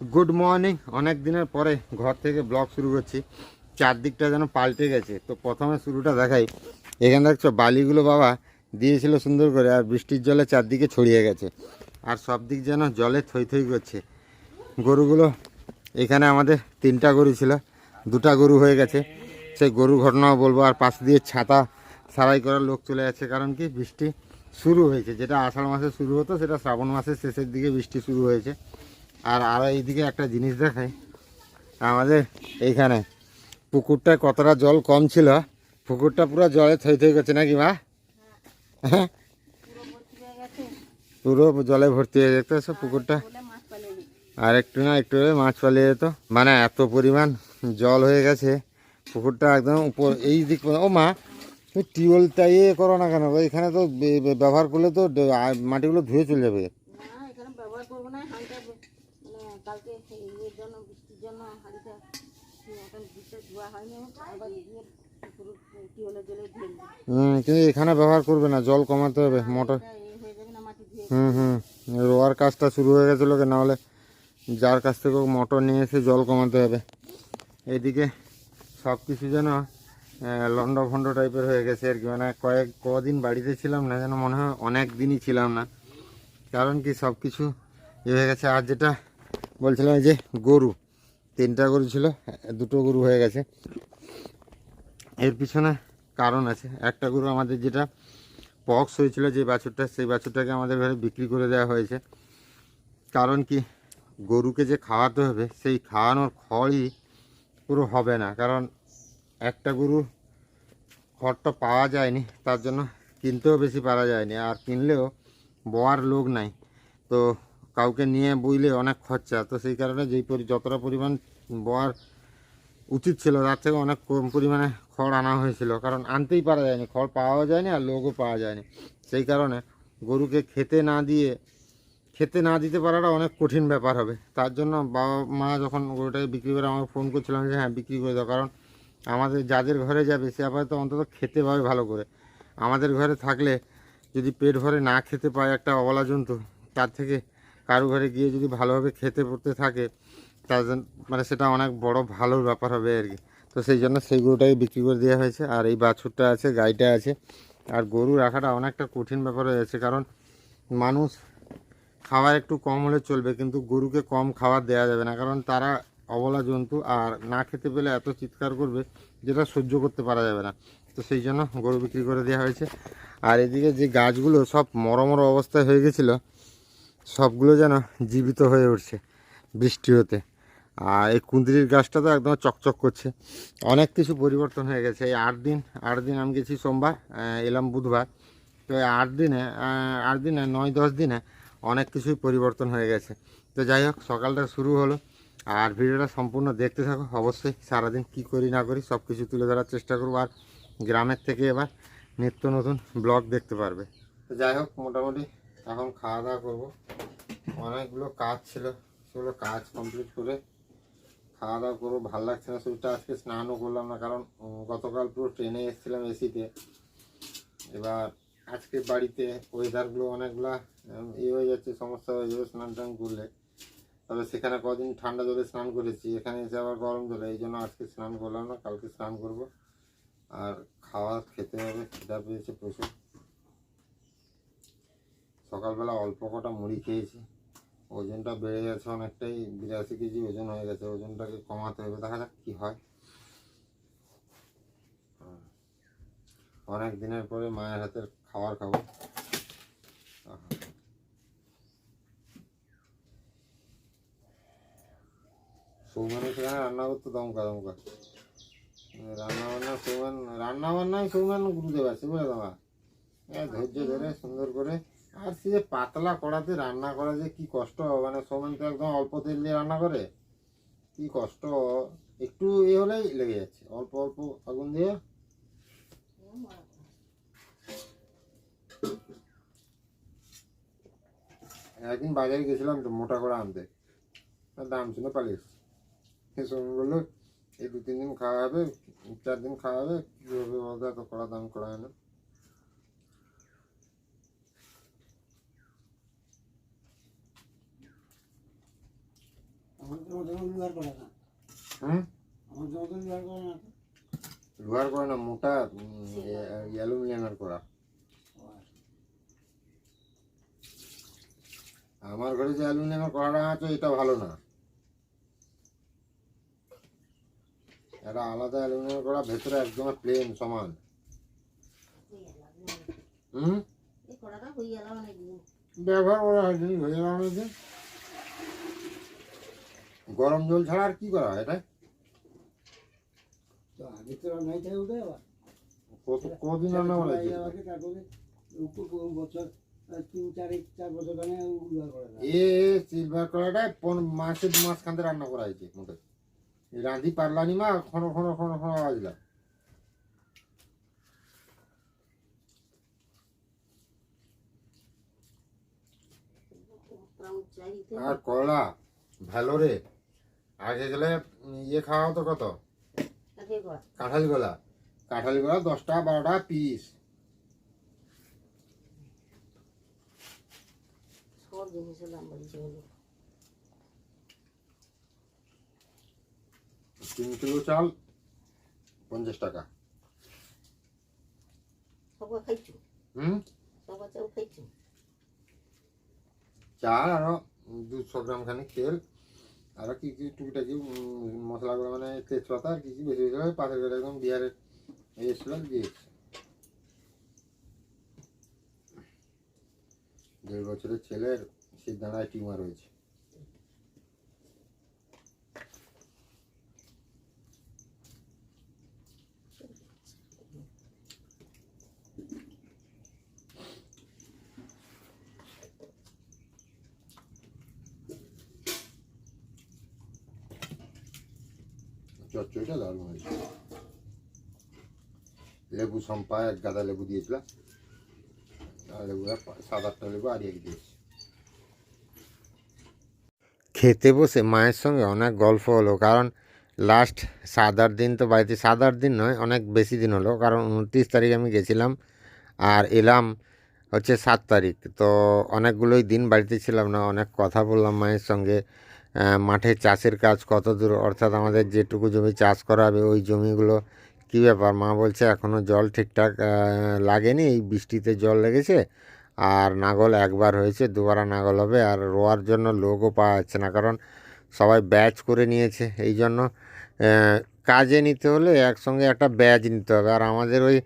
Good morning অনেক দিনের পরে ঘর থেকে ব্লগ শুরু করছি। চারদিকটা যেন পাল্টে গেছে। তো প্রথমে শুরুটা দেখাই। এখানে দেখছ বালিগুলো বাবা দিয়েছিল সুন্দর করে আর বৃষ্টির জলে চারদিকে ছড়িয়ে গেছে। আর সব দিক যেন জলে থই থই করছে। গরুগুলো এখানে আমাদের তিনটা গরু ছিল। দুটা গরু হয়ে গেছে। সেই গরু ঘটনাও বলব। আর পাশ দিয়ে ছাতা সারাই করার লোক চলে যাচ্ছে। কারণ কি? বৃষ্টি শুরু হয়েছে। যেটা আষাঢ় মাসে শুরু হতো, সেটা শ্রাবণ মাসের শেষের দিকে বৃষ্টি শুরু হয়েছে। আর আরও এইদিকে একটা জিনিস দেখাই। আমাদের এইখানে পুকুরটায় কতটা জল কম ছিল? পুকুরটা পুরো জলে থই থই করছে নাকি মা? হ্যাঁ? পুরো জলে ভর্তি হয়ে যেত সব পুকুরটা। আর একটু না একটু মাছ পালিয়ে যেত। মানে এত পরিমাণ জল হয়ে গেছে। পুকুরটা একদম উপর, এই দিক ও মা, তুমি টিউবওয়েলটা ইয়ে করো না কেন? এখানে তো ব্যবহার করলে তো মাটিগুলো ধুয়ে চলে যাবে না এখানে ব্যবহার করব না হাঁড়িটা মানে কালকে ইয়ের জন্য বৃষ্টির জন্য হাঁড়িটা হুম কিন্তু এখানে ব্যবহার করবে না জল কমাতে হবে মোটর হয়ে যাবে না মাটি ধুয়ে হুম হুম রোয়ার কাজটা শুরু হয়ে গেছিল না হলে যার কাছ থেকে মোটর নিয়ে এসে জল কমাতে হবে। এদিকে সব কিছু যেন লন্ড ভন্ড টাইপের হয়ে গেছে আর কি মানে কয়েক কদিন বাড়িতে ছিলাম না যেন মনে হয় অনেক দিনই ছিলাম না। কারণ কি সব কিছু এ হয়ে গেছে আর যেটা বলছিলাম যে গরু, তিনটা গরু ছিল, দুটো গরু হয়ে গেছে। এর পিছনে কারণ আছে। একটা গরু আমাদের যেটা পক্স হয়েছিল যে বাছুরটা, সেই বাছুরটাকে আমাদের ঘরে বিক্রি করে দেওয়া হয়েছে। কারণ কি, গরুকে যে খাওয়াতে হবে, সেই খাওয়ানোর খড়ই পুরো হবে না। কারণ একটা গরু খড়টা পাওয়া যায়নি, তার জন্য কিনতেও বেশি পারা যায়নি। আর কিনলেও বওয়ার লোক নাই। তো কাউকে নিয়ে বইলে অনেক খরচা। তো সেই কারণে যেই পরি যতটা পরিমাণ বওয়ার উচিত ছিল, তার থেকে অনেক কম পরিমাণে খড় আনা হয়েছিল। কারণ আনতেই পারা যায়নি, খড় পাওয়া যায়নি আর লোকও পাওয়া যায়নি। সেই কারণে গরুকে খেতে না দিয়ে খেতে না দিতে পারাটা অনেক কঠিন ব্যাপার হবে। তার জন্য বাবা মা যখন গরুটাকে বিক্রি করে আমাকে ফোন করছিলাম যে হ্যাঁ বিক্রি করে দাও। কারণ আমাদের যাদের ঘরে যাবে, সে আপাতত অন্তত খেতে পাবে ভালো করে। আমাদের ঘরে থাকলে যদি পেট ভরে না খেতে পায় একটা অবলা জন্তু, তার থেকে কারও ঘরে গিয়ে যদি ভালোভাবে খেতে পড়তে থাকে, তার মানে সেটা অনেক বড় ভালো ব্যাপার হবে আর কি। তো সেই জন্য সেই গরুটাকে বিক্রি করে দেওয়া হয়েছে। আর এই বাছুরটা আছে, গাইটা আছে। আর গরু রাখাটা অনেকটা কঠিন ব্যাপার হয়ে যাচ্ছে, কারণ মানুষ খাবার একটু কম হলে চলবে, কিন্তু গরুকে কম খাবার দেওয়া যাবে না, কারণ তারা অবলা জন্তু আর না খেতে পেলে এত চিৎকার করবে যেটা সহ্য করতে পারা যাবে না। তো সেই জন্য গরু বিক্রি করে দেওয়া হয়েছে। আর এদিকে যে গাছগুলো সব মরমর অবস্থায় হয়ে গেছিল সবগুলো যেন জীবিত হয়ে উঠছে বৃষ্টি হতে। আর এই কুঁদরির গাছটা তো একদম চকচক করছে। অনেক কিছু পরিবর্তন হয়ে গেছে। এই আট দিন আট দিন আমি গেছি সোমবার এলাম বুধবার। তো এই আট দিনে আট দিনে, নয়, দশ দিনে অনেক কিছুই পরিবর্তন হয়ে গেছে। তো যাই হোক, সকালটা শুরু হলো। আর ভিডিওটা সম্পূর্ণ দেখতে থাকো। অবশ্যই সারাদিন কি করি, না করি সব কিছু তুলে ধরার চেষ্টা করব। আর গ্রামের থেকে এবার নিত্য নতুন ব্লগ দেখতে পারবে। তো যাই হোক, মোটামুটি এখন খাওয়া দাওয়া করব। অনেকগুলো কাজ ছিল, সেগুলো কাজ কমপ্লিট করে খাওয়া দাওয়া করব। ভালো লাগছে না শরীরটা আজকে স্নানও করলাম না, কারণ গতকাল পুরো ট্রেনে এসেছিলাম এসিতে এবার আজকে বাড়িতে ওয়েদারগুলো অনেকগুলা ইয়ে হয়ে যাচ্ছে, সমস্যা হয়ে যাবে স্নান টান করলে। তবে সেখানে কদিন ঠান্ডা জলে স্নান করেছি, এখানে এসে আবার গরম জলে, এই জন্য আজকে স্নান করলাম না, কালকে স্নান করব। আর খাওয়া খেতে হবে, খিদা পেয়েছে প্রচুর। সকালবেলা অল্প কটা মুড়ি খেয়েছি। ওজনটা বেড়ে গেছে অনেকটাই, বিরাশি কেজি ওজন হয়ে গেছে, ওজনটাকে কমাতে হবে, দেখা যাক কি হয়। অনেক দিনের পরে মায়ের হাতের খাবার খাব। আহা। সৌমানের সেখানে রান্না করতো দমকা দমকা। রান্না বান্না সৌমান রান্না বান্নায় সৌমান গুরুদেব আছে বুঝলে তোমার ধৈর্য ধরে সুন্দর করে আর সে পাতলা কড়াতে রান্না করা যে কি কষ্ট মানে সোমেন তো একদম অল্প তেল দিয়ে রান্না করে, কি কষ্ট, একটু এ হলেই লেগে যাচ্ছে, অল্প অল্প আগুন দিয়ে। একদিন বাজারে গেছিলাম তো মোটা করে আনতে দাম শুনে পালিয়ে এসেছি। সোমেন বলল, এই দু তিন দিন খাওয়া হবে, চার দিন খাওয়া হবে, কি হবে বলতো, এত কড়া দাম করা হয় না আমাদের মতো ব্যবহার করে না হুম আমাদের মতো ব্যবহার করে না লোহার করে না। মোটা অ্যালুমিনিয়ামের করা। আমার ঘরে যে অ্যালুমিনিয়ামের কড়াটা আছে এটা ভালো না। এটা আলাদা অ্যালুমিনিয়ামের কড়া ভেতরে একদম প্লেন সমান। হুম? এই কড়াটা হয়ে গেল অনেক দিন ব্যবহার করা হয় হয়ে গেল অনেকদিন। গরম জল ছাড়া আর কি করা হয় এটা? কদিন রান্না করা বছর তিন চার বছর এ সিলভার পন মাসে মাস খান্তে রান্না করা হয়েছে মোটে। রাঁধি পারলানি মা খনো খনো খনো খনো বাজলা। আর কলা ভ্যালোরে আগে গেলে ইয়ে খাওয়া হতো কত? কর গোলা কাঁঠালি গোলা দশটা বারোটা পিস। তিন কিলো চাল পঞ্চাশ টাকা। হুম? চাল আরও দুশো গ্রাম খানিক তেল। আরও কি কি টুকিটাকি মশলাগুলো মানে তেজপাতা আর কি কি বেশি বেশি পাশের ঘরে একদম বিহারের এসেছিল দিয়েছে দেড় বছরের ছেলের সিদ্ধানায় টিউমার হয়েছে। চচ্চড়িটা দারুণ হয়েছে। লেবু সম্পা এক গাদা লেবু দিয়েছিলাম। সাত আটটা লেবু আরিয়ে দিয়েছি। খেতে বসে মায়ের সঙ্গে অনেক গল্প হলো, কারণ লাস্ট সাত আট দিন তো বাড়িতে, সাত আট দিন নয়, অনেক বেশি দিন হলো, কারণ উনত্রিশ তারিখ আমি গেছিলাম আর এলাম হচ্ছে সাত তারিখ। তো অনেকগুলোই দিন বাড়িতে ছিলাম না, অনেক কথা বললাম মায়ের সঙ্গে মাঠে চাষের কাজ কত দূর? অর্থাৎ আমাদের যেটুকু জমি চাষ করা হবে, ওই জমিগুলো কী ব্যাপার? মা বলছে এখনও জল ঠিকঠাক লাগেনি, এই বৃষ্টিতে জল লেগেছে। আর নাগল একবার হয়েছে, দুবার নাগল হবে, আর রোয়ার জন্য লোকও পাওয়া যাচ্ছে না, কারণ সবাই ব্যাচ করে নিয়েছে। এই জন্য কাজে নিতে হলে একসঙ্গে একটা ব্যাজ নিতে হবে। আর আমাদের ওই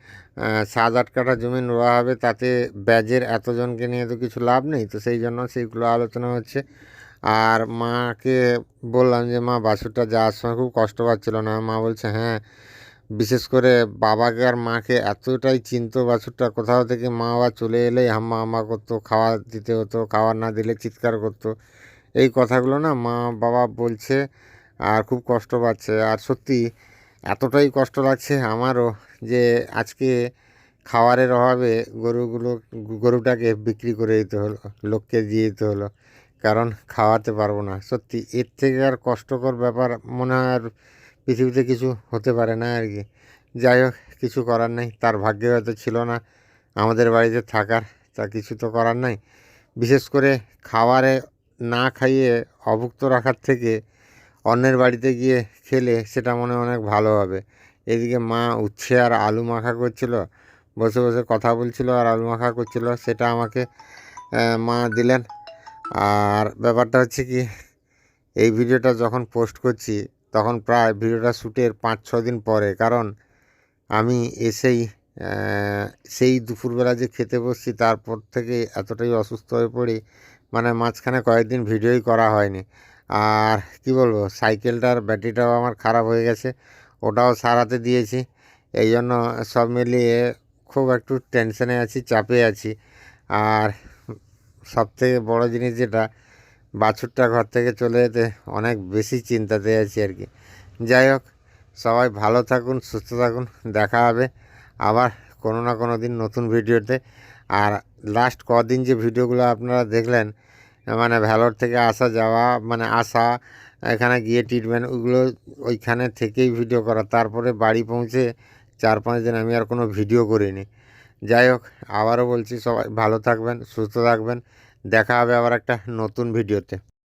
সাত আট কাঠা জমি রোয়া হবে, তাতে ব্যাজের এতজনকে নিয়ে তো কিছু লাভ নেই। তো সেই জন্য সেইগুলো আলোচনা হচ্ছে। আর মাকে বললাম যে, মা বাছুরটা যাওয়ার সময় খুব কষ্ট পাচ্ছিল না। মা বলছে হ্যাঁ বিশেষ করে বাবাকে আর মাকে এতটাই চিনতো বাছুরটা কোথাও থেকে মা বাবা চলে এলেই হাম্মা হাম্মা করতো, খাওয়া দিতে হতো খাওয়ার না দিলে চিৎকার করতো। এই কথাগুলো না মা বাবা বলছে আর খুব কষ্ট পাচ্ছে। আর সত্যি এতটাই কষ্ট লাগছে আমারও যে আজকে খাবারের অভাবে গরুগুলো, গরুটাকে বিক্রি করে দিতে হলো, লোককে দিয়ে দিতে হলো। কারণ খাওয়াতে পারব না। সত্যি, এর থেকে আর কষ্টকর ব্যাপার মনে হয় আর পৃথিবীতে কিছু হতে পারে না আর কি। যাই হোক, কিছু করার নেই, তার ভাগ্যে হয়তো ছিল না। আমাদের বাড়িতে থাকার, তা কিছু তো করার নাই। বিশেষ করে খাবারে না খাইয়ে অভুক্ত রাখার থেকে অন্যের বাড়িতে গিয়ে খেলে সেটা মনে অনেক ভালো হবে। এদিকে মা উচ্ছে আর আলু মাখা করছিল, বসে বসে কথা বলছিল আর আলু মাখা করছিল, সেটা আমাকে মা দিলেন। আর ব্যাপারটা হচ্ছে কি, এই ভিডিওটা যখন পোস্ট করছি, তখন প্রায় ভিডিওটা শ্যুটের পাঁচ ছ দিন পরে। কারণ আমি এসেই সেই দুপুরবেলা যে খেতে বসছি, তারপর থেকে এতটাই অসুস্থ হয়ে পড়ি মানে মাঝখানে কয়েকদিন ভিডিওই করা হয়নি। আর কি বলব সাইকেলটার ব্যাটারিটাও আমার খারাপ হয়ে গেছে, ওটাও সারাতে দিয়েছি। এই জন্য সব মিলিয়ে খুব একটু টেনশনে আছি, চাপে আছি। আর সব থেকে বড়ো জিনিস যেটা, বাছুরটা ঘর থেকে চলে যেতে অনেক বেশি চিন্তাতে আছি আর কি। যাই হোক, সবাই ভালো থাকুন, সুস্থ থাকুন, দেখা হবে আবার কোনো না কোনো দিন নতুন ভিডিওতে। আর লাস্ট কদিন যে ভিডিওগুলো আপনারা দেখলেন মানে ভ্যালোর থেকে আসা যাওয়া মানে আসা, এখানে গিয়ে ট্রিটমেন্ট ওইগুলো ওইখানে থেকেই ভিডিও করা। তারপরে বাড়ি পৌঁছে চার পাঁচ দিন আমি আর কোনো ভিডিও করিনি। যাই হোক, আবারও বলছি সবাই ভালো থাকবেন, সুস্থ থাকবেন। দেখা হবে আবার একটা নতুন ভিডিওতে।